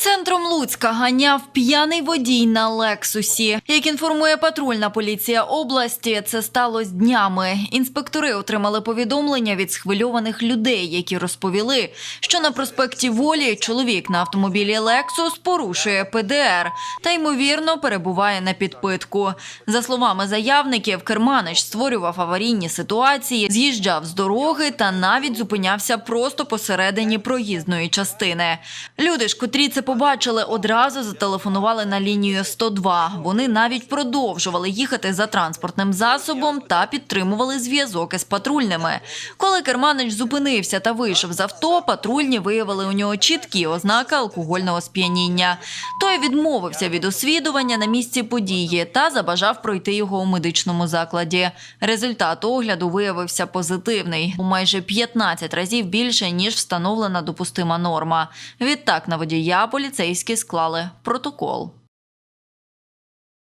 Центром Луцька ганяв п'яний водій на Лексусі. Як інформує патрульна поліція області, це сталося днями. Інспектори отримали повідомлення від схвильованих людей, які розповіли, що на проспекті Волі чоловік на автомобілі Лексус порушує ПДР та ймовірно перебуває на підпитку. За словами заявників, керманич створював аварійні ситуації, з'їжджав з дороги та навіть зупинявся просто посередині проїзної частини. Люди ж, котрі це побачили, одразу зателефонували на лінію 102. Вони навіть продовжували їхати за транспортним засобом та підтримували зв'язок із патрульними. Коли керманич зупинився та вийшов з авто, патрульні виявили у нього чіткі ознаки алкогольного сп'яніння. Той відмовився від освідування на місці події та забажав пройти його у медичному закладі. Результат огляду виявився позитивний у майже 15 разів більше ніж встановлена допустима норма. Відтак на водія поліцейські склали протокол.